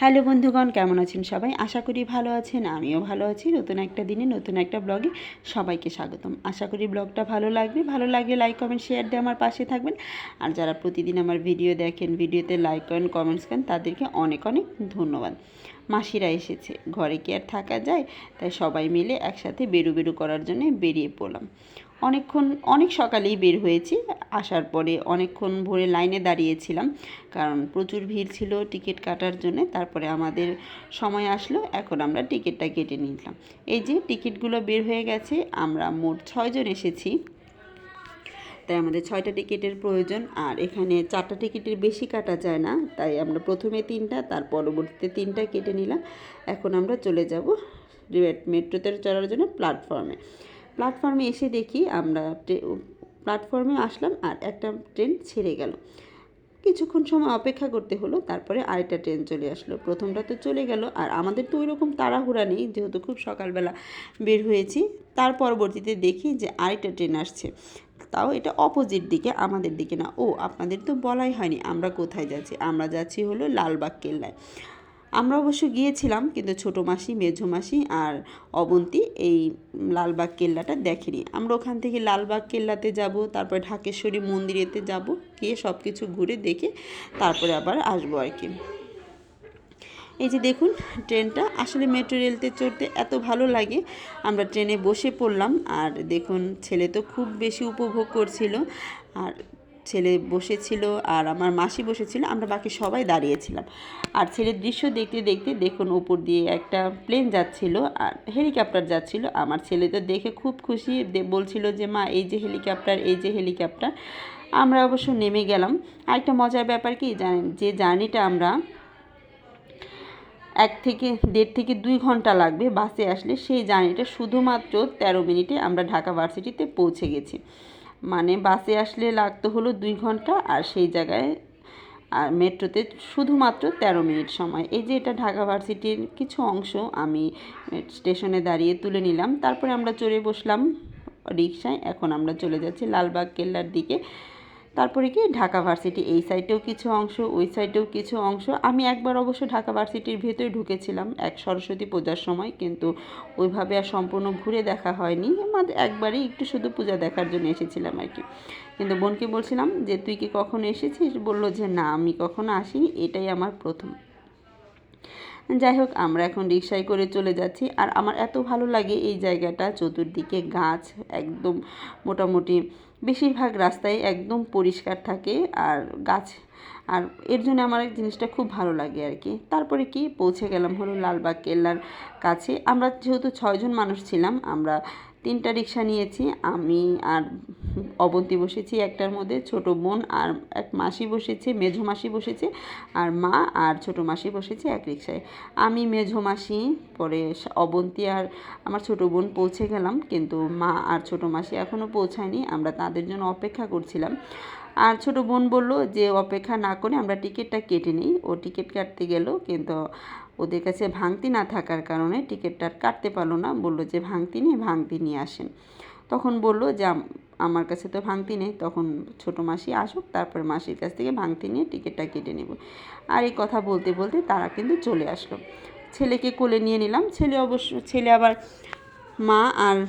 Hello বন্ধুগণ, কেমন আছেন সবাই? আশা করি ভালো আছেন, আমিও ভালো আছি। নতুন একটা দিনে, নতুন একটা ব্লগে সবাইকে স্বাগতম। আশা করি ব্লগটা ভালো লাগবে। ভালো লাগলে লাইক, কমেন্ট, শেয়ার দিয়ে আমার পাশে থাকবেন। আর যারা প্রতিদিন আমার ভিডিও দেখেন, ভিডিওতে লাইক করেন, কমেন্টস করেন, তাদেরকে অনেক অনেক ধন্যবাদ। মাসিরা এসেছে, ঘরে কি আর থাকা যায়? তাই সবাই মিলে একসাথে বেরু বেরু করার জন্য বেরিয়ে পড়লাম। অনেকক্ষণ, অনেক সকালেই বের হয়েছি। আসার পরে অনেকক্ষণ ভোরে লাইনে দাঁড়িয়েছিলাম। কারণ প্রচুর ভিড় ছিল টিকিট কাটার জন্য, তারপরে আমাদের সময় আসলো, এখন আমরা টিকিটটা কেটে নিলাম। এই যে টিকিটগুলো বের হয়ে গেছে, আমরা মোট ছয়জন এসেছি। তাই আমাদের ছয়টা টিকিটের প্রয়োজন। আর এখানে চারটা টিকিটের বেশি কাটা যায় না, তাই আমরা প্রথমে তিনটা, তার পরবর্তীতে তিনটা কেটে নিলাম। এখন আমরা চলে যাব মেট্রোতে চড়ার জন্য প্ল্যাটফর্মে। প্ল্যাটফর্মে এসে দেখি আমরা প্ল্যাটফর্মে আসলাম আর একটা ট্রেন ছেড়ে গেল। কিছুক্ষণ সময় অপেক্ষা করতে হলো, তারপরে আরেকটা ট্রেন চলে আসলো। প্রথমটা তো চলে গেল, আর আমাদের তো ওই রকম তাড়াহুড়া নেই, যেহেতু খুব সকালবেলা বের হয়েছি। তার পরবর্তীতে দেখি যে আরেকটা ট্রেন আসছে। তাও এটা অপোজিট দিকে, আমাদের দিকে না। ও, আপনাদের তো বলাই হয়নি, আমরা কোথায় যাচ্ছি? আমরা যাচ্ছি হলো লালবাগ কেল্লায়। আমরা অবশ্য গিয়েছিলাম, কিন্তু ছোটো মাসি, মেঝো মাসি আর অবন্তী এই লালবাগ কেল্লাটা দেখেনি। আমরা ওখান থেকে লালবাগ কেল্লাতে যাব, তারপরে ঢাকেশ্বরী মন্দিরেতে যাব, গিয়ে সব কিছু ঘুরে দেখে তারপরে আবার আসব আর কি। এই যে দেখুন ট্রেনটা, আসলে মেট্রো রেলতে চড়তে এত ভালো লাগে। আমরা ট্রেনে বসে পড়লাম আর দেখুন ছেলে তো খুব বেশি উপভোগ করছিল। আর ছেলে বসেছিল আর আমার মাসি বসেছিল, আমরা বাকি সবাই দাঁড়িয়েছিলাম। আর ছেলের দৃশ্য দেখতে দেখতে দেখুন উপর দিয়ে একটা প্লেন যাচ্ছিল, আর হেলিকপ্টার যাচ্ছিল। আমার ছেলে তো দেখে খুব খুশি বলছিল যে, মা, এই যে হেলিকপ্টার এই যে হেলিকপ্টার আমরা অবশ্য নেমে গেলাম। আরেকটা মজার ব্যাপার কি জানেন, যে জার্নিটা আমরা এক থেকে দেড় থেকে দুই ঘণ্টা লাগবে বাসে আসলে, সেই জার্নিটা শুধুমাত্র তেরো মিনিটে আমরা ঢাকা ভার্সিটিতে পৌঁছে গেছি। মানে বাসে আসলে লাগতো হলো দুই ঘণ্টা আর সেই জায়গায়, আর মেট্রোতে শুধুমাত্র তেরো মিনিট সময়। এই যে এটা ঢাকা ভার্সিটির কিছু অংশ আমি স্টেশনে দাঁড়িয়ে তুলে নিলাম। তারপরে আমরা চড়ে বসলাম রিক্সায় এখন আমরা চলে যাচ্ছি লালবাগ কেল্লার দিকে। তারপরে কি ঢাকা ভার্সিটি, এই সাইডেও কিছু অংশ, ওই সাইডেও কিছু অংশ। আমি একবার অবশ্য ঢাকা ভার্সিটির ভেতরে ঢুকেছিলাম এক সরস্বতী পূজার সময়, কিন্তু ওইভাবে আর সম্পূর্ণ ঘুরে দেখা হয়নি। আমাদের একবারই একটু শুধু পূজা দেখার জন্য এসেছিলাম আর কি। কিন্তু বোনকে বলছিলাম যে, তুই কি কখনো এসেছিস? বলল যে, না, আমি কখনো আসিনি। এটাই আমার প্রথম। যাই হোক, আমরা এখন রিক্সায় করে চলে যাচ্ছি। আর আমার এত ভালো লাগে এই জায়গাটা, চতুর্দিকে গাছ একদম মোটামুটি, বেশিরভাগ রাস্তায় একদম পরিষ্কার থাকে আর গাছ, আর এর জন্য আমার এই জিনিসটা খুব ভালো লাগে আর কি। তারপরে কি, পৌঁছে গেলাম হলো লালবাগ, কেল্লার কাছে। আমরা যেহেতু ছয়জন মানুষ ছিলাম, আমরা তিনটা রিক্সা নিয়েছি, আমি আর অবন্তী বসেছি একটার মধ্যে, ছোট বোন আর এক মাসি বসেছে, মেঝো মাসি বসেছে, আর মা আর ছোট মাসি বসেছে এক রিক্সায়। আমি, মেঝো মাসি, পরে অবন্তী আর আমার ছোট বোন পৌঁছে গেলাম, কিন্তু মা আর ছোট মাসি এখনও পৌঁছায়নি, আমরা তাদের জন্য অপেক্ষা করছিলাম। আর ছোট বোন বলল যে, অপেক্ষা না করে আমরা টিকিটটা কেটে নিই, ও টিকিট কাটতে গেল, কিন্তু ওদের কাছে ভাঙতি না থাকার কারণে টিকিটটা আর কাটতে পারল না। বলল যে, ভাঙতি নেই, ভাঙতি নিয়ে আসেন। তখন বলল যে আমার কাছে তো ভাঙতি নেই। তখন ছোটো মাসি আসুক, তারপর মাসির কাছ থেকে ভাঙতি নিয়ে টিকিটটা কেটে নেব। আর এই কথা বলতে বলতে তারা কিন্তু চলে আসলো। ছেলেকে কোলে নিয়ে নিলাম। ছেলে অবশ্য, ছেলে আবার মা আর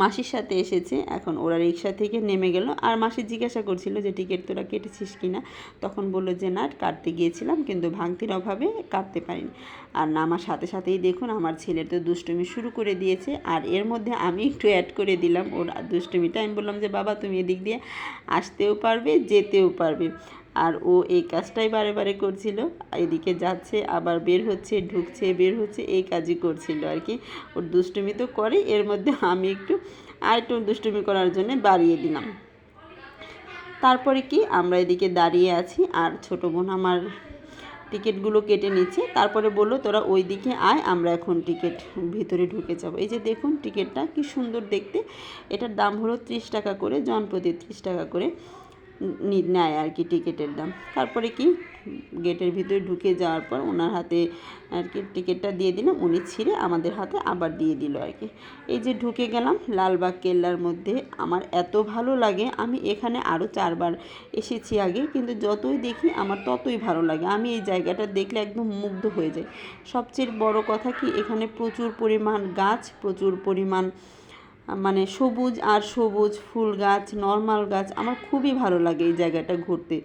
মাসির সাথে এসেছে, এখন ওরা রিক্সা থেকে নেমে গেল। আর মাসি জিজ্ঞাসা করছিল যে, টিকিট তোরা কেটেছিস কি না তখন বলল যে, না, কাটতে গিয়েছিলাম, কিন্তু ভাঙতির অভাবে কাটতে পারিনি। আর নামার সাথে সাথেই দেখুন, আমার ছেলের তো দুষ্টুমি শুরু করে দিয়েছে। আর এর মধ্যে আমি একটু অ্যাড করে দিলাম ওর দুষ্টুমিটা। আমি বললাম যে, বাবা, তুমি এদিক দিয়ে আসতেও পারবে, যেতেও পারবে। আর ও এই কাজটাই বারে বারে করছিল। এদিকে যাচ্ছে, আবার বের হচ্ছে, ঢুকছে, বের হচ্ছে, এই কাজই করছিল আর কি। ওর দুষ্টুমি তো করে, এর মধ্যে আমি একটু আর একটু দুষ্টুমি করার জন্য বাড়িয়ে দিলাম। তারপরে কি, আমরা এদিকে দাঁড়িয়ে আছি আর ছোটো বোন আমার টিকিটগুলো কেটে নিচ্ছে। তারপরে বলল, তোরা ওই দিকে আয়, আমরা এখন টিকিট ভিতরে ঢুকে যাব। এই যে দেখুন টিকিটটা কি সুন্দর দেখতে। এটার দাম হলো ত্রিশ টাকা করে, জনপ্রতি ত্রিশ টাকা করে। নেয় আর কি টিকিটের দাম। তারপরে কি, গেটের ভিতরে ঢুকে যাওয়ার পর ওনার হাতে আর কি টিকিটটা দিয়ে দিলাম, উনি ছিঁড়ে আমাদের হাতে আবার দিয়ে দিল আর কি। এই যে ঢুকে গেলাম লালবাগ কেল্লার মধ্যে, আমার এত ভালো লাগে, আমি এখানে আরও চারবার এসেছি আগে, কিন্তু যতই দেখি আমার ততই ভালো লাগে। আমি এই জায়গাটা দেখলে একদম মুগ্ধ হয়ে যাই। সবচেয়ে বড় কথা কি, এখানে প্রচুর পরিমাণ গাছ, প্রচুর পরিমাণ মানে সবুজ আর সবুজ, ফুল গাছ নর্মাল গাছ, আমার খুবই ভালো লাগে এই জায়গাটা ঘুরতে।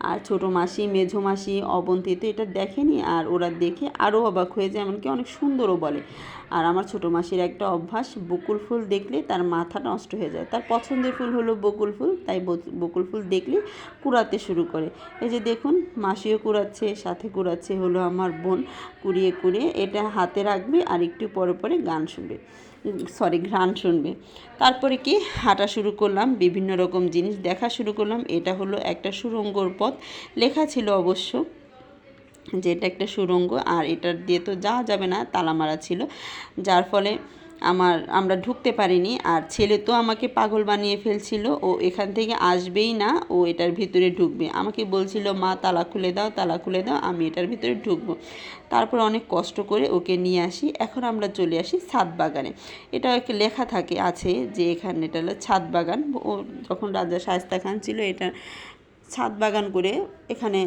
আর ছোট মাসি, মেঝো মাসি অবন্তিতে তো এটা দেখেনি আর ওরা দেখে আরও অবাক হয়ে যায়, এমনকি অনেক সুন্দরও বলে। আর আমার ছোটো মাসির একটা অভ্যাস, বকুল ফুল দেখলে তার মাথা নষ্ট হয়ে যায়। তার পছন্দের ফুল হলো বকুল ফুল, তাই বক- বকুল ফুল দেখলে কুড়াতে শুরু করে। এই যে দেখুন, মাসিও কুড়াচ্ছে, সাথে কুড়াচ্ছে হলো আমার বোন, কুড়িয়ে কুড়িয়ে এটা হাতে রাখবে আর একটু পরে পরে গান শুনবে। সরি ঘ্রাণ শুনবে। তারপরে কি? হাঁটা শুরু করলাম, বিভিন্ন রকম জিনিস দেখা শুরু করলাম। এটা হলো একটা সুড়ঙ্গর পথ। লেখা ছিল অবশ্য যে এটা একটা সুড়ঙ্গ আর এটার দিয়ে তো যাওয়া যাবে না তালা মারা ছিল। যার ফলে আমার, আমরা ঢুকতে পারিনি আর ছেলে তো আমাকে পাগল বানিয়ে ফেলছিল। ও এখান থেকে আসবেই না, ও এটার ভিতরে ঢুকবে। আমাকে বলছিল, মা, তালা খুলে দাও, তালা খুলে দাও, আমি এটার ভিতরে ঢুকবো। তারপর অনেক কষ্ট করে ওকে নিয়ে আসি। এখন আমরা চলে আসি ছাদ বাগানে। এটা একটা লেখা থাকে, আছে যে এখানে এটা হলো ছাদ বাগান। ও যখন রাজা শায়স্তা খান ছিল, এটা ছাদ বাগান করে এখানে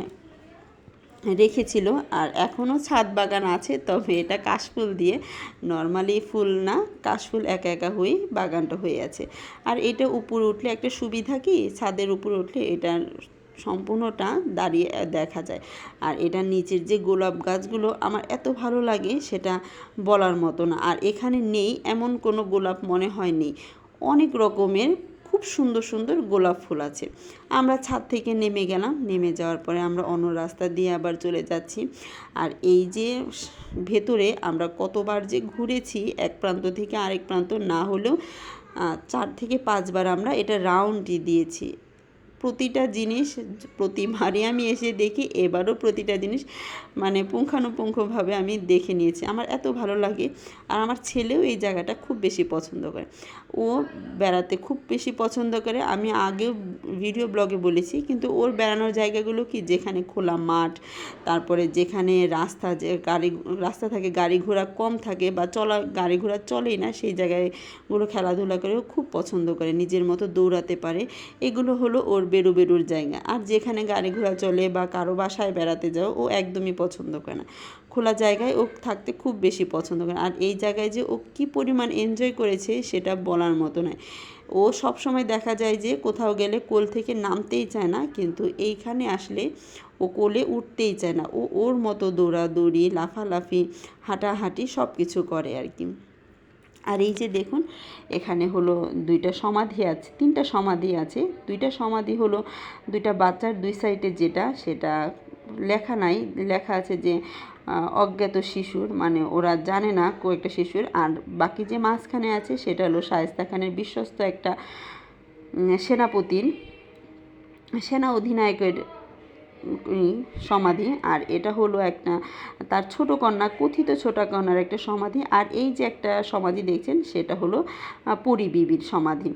রেখেছিল। আর এখনও ছাদ বাগান আছে, তবে এটা কাশফুল দিয়ে নর্মালি ফুল না, কাশফুল একা একা হয়ে বাগানটা হয়ে আছে। আর এটা উপরে উঠলে একটা সুবিধা কি? ছাদের উপরে উঠলে এটা সম্পূর্ণটা দাঁড়িয়ে দেখা যায়। আর এটা নিচের যে গোলাপ গাছগুলো আমার এত ভালো লাগে সেটা বলার মতো না। আর এখানে নেই, এমন কোনো গোলাপ মনে হয় নেই অনেক রকমের খুব সুন্দর সুন্দর গোলাপ ফুল আছে। আমরা ছাদ থেকে নেমে গেলাম, নেমে যাওয়ার পরে আমরা অন্য রাস্তা দিয়ে আবার চলে যাচ্ছি। আর এই যে ভেতরে আমরা কতবার যে ঘুরেছি, এক প্রান্ত থেকে আরেক প্রান্ত না হলেও চার থেকে পাঁচবার আমরা এটা রাউন্ডই দিয়েছি। প্রতিটা জিনিস প্রতিবারই আমি এসে দেখি, এবারও প্রতিটা জিনিস মানে পুঙ্খানুপুঙ্খভাবে আমি দেখে নিয়েছি। আমার এত ভালো লাগে আর আমার ছেলেও এই জায়গাটা খুব বেশি পছন্দ করে। ও বেড়াতে খুব বেশি পছন্দ করে। আমি আগেও ভিডিও ব্লগে বলেছি, কিন্তু ওর বেড়ানোর জায়গাগুলো কি? যেখানে খোলা মাঠ, তারপরে যেখানে রাস্তা যে গাড়ি, রাস্তা থাকে, গাড়ি ঘোড়া কম থাকে বা চলা, গাড়ি ঘোড়া চলেই না, সেই জায়গায়গুলো খেলাধুলা করে ও খুব পছন্দ করে। নিজের মতো দৌড়াতে পারে। এগুলো হলো ওর বেরু বেরুর জায়গা। আর যেখানে গাড়ি ঘোড়া চলে বা কারও বাসায় বেড়াতে যাও, ও একদমই পছন্দ করে না। খোলা জায়গায় ও থাকতে খুব বেশি পছন্দ করে আর এই জায়গায় যে ও কী পরিমাণ এনজয় করেছে, সেটা বলার মতো নয়। ও সব সময় দেখা যায় যে কোথাও গেলে কোল থেকে নামতেই চায় না, কিন্তু এইখানে আসলে ও কোলে উঠতেই চায় না। ও ওর মতো দৌড়াদৌড়ি, লাফালাফি, হাঁটাহাঁটি সব কিছু করে আর কি। আর এই যে দেখুন, এখানে হলো দুইটা সমাধি আছে, তিনটা সমাধি আছে। দুইটা সমাধি হলো, দুইটা বাচ্চার দুই সাইডে যেটা, সেটা লেখা নাই। লেখা আছে যে অজ্ঞাত শিশুর মানে ওরা জানে না কয়েকটা শিশুর। আর বাকি যে মাঝখানে আছে, সেটা হলো শায়েস্তা খানের বিশ্বস্ত একটা সেনাপতির, সেনা অধিনায়কের সমাধি আর এটা হলো একটা তার ছোট কন্যা কথিত ছোট কন্যার একটা সমাধি আর এই যে একটা সমাধি দেখছেন সেটা হলো আহ, পরি বিবির সমাধি।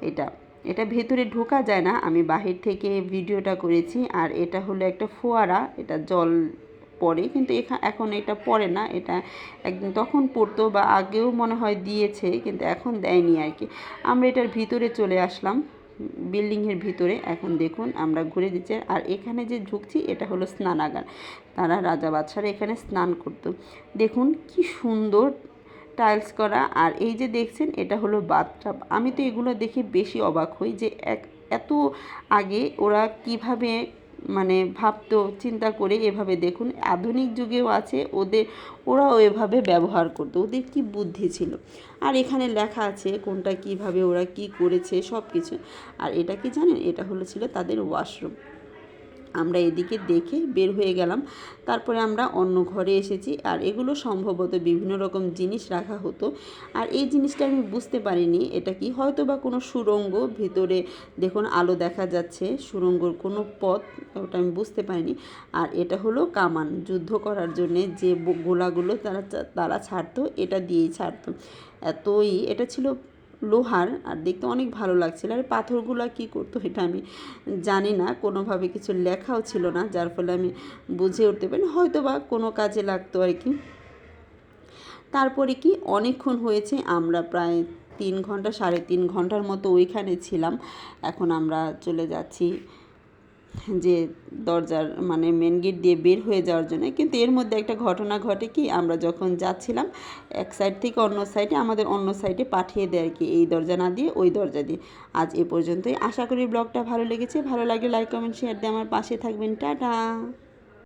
এটা এটা ভেতরে ঢোকা যায় না আমি বাহির থেকে ভিডিওটা করেছি আর এটা হলো একটা ফোয়ারা এটা জল পড়ে কিন্তু এখা এখন এটা পড়ে না এটা একদিন তখন পড়তো বা আগেও মনে হয় দিয়েছে কিন্তু এখন দেয়নি আর কি। আমরা এটার ভিতরে চলে আসলাম। বিল্ডিংয়ের ভিতরে। এখন দেখুন, আমরা ঘুরে দিচ্ছি। আর এখানে যে ঝুঁকছি এটা হলো স্নানাগার। তারা রাজা বাদশারা এখানে স্নান করত। দেখুন, কি সুন্দর টাইলস করা। আর এই যে দেখছেন, এটা হলো বাথটাব। আমি তো এগুলো দেখে বেশি অবাক হই যে এক এত আগে ওরা কীভাবে মানে ভাবতো, চিন্তা করে এভাবে দেখুন। আধুনিক যুগেও আছে, ওদের, ওরাও এভাবে ব্যবহার করতো, ওদের কি বুদ্ধি ছিল? আর এখানে লেখা আছে কোনটা কীভাবে ওরা কি করেছে সব কিছু আর এটা কি জানেন? এটা হলো ছিল তাদের ওয়াশরুম আমরা এদিকে দেখে বের হয়ে গেলাম। তারপরে আমরা অন্য ঘরে এসেছি আর এগুলো সম্ভবত বিভিন্ন রকম জিনিস রাখা হতো। আর এই জিনিসটা আমি বুঝতে পারিনি, এটা কি? হয়তো বা কোনো সুড়ঙ্গ ভিতরে দেখুন আলো দেখা যাচ্ছে, সুরঙ্গর কোনো পথ, ওটা আমি বুঝতে পারিনি। আর এটা হলো কামান, যুদ্ধ করার জন্যে যে গোলাগুলো তারা তারা ছাড়তো, এটা দিয়েই ছাড়তো। এতই, এটা ছিল লোহার আর দেখতে অনেক ভালো লাগছিল। আর পাথরগুলা কি করতো এটা আমি জানি না। কোনোভাবে কিছু লেখাও ছিল না, যার ফলে আমি বুঝে উঠতে পারি হয়তো বা কোনো কাজে লাগতো আর কি। তারপরে কি অনেকক্ষণ হয়েছে, আমরা প্রায় তিন ঘণ্টা, সাড়ে তিন ঘণ্টার মতো ওইখানে ছিলাম। এখন আমরা চলে যাচ্ছি যে দরজার মানে মেন গেট দিয়ে বের হয়ে যাওয়ার জন্য, কিন্তু এর মধ্যে একটা ঘটনা ঘটে কি, আমরা যখন যাচ্ছিলাম, এক সাইড থেকে অন্য সাইডে আমাদের অন্য সাইডে পাঠিয়ে দেয় আর কি, এই দরজা না দিয়ে ওই দরজা দিয়ে। আজ এ পর্যন্তই। আশা করি ব্লগটা ভালো লেগেছে। ভালো লাগলে লাইক কমেন্ট শেয়ার দিয়ে আমার পাশে থাকবেন। টাটা!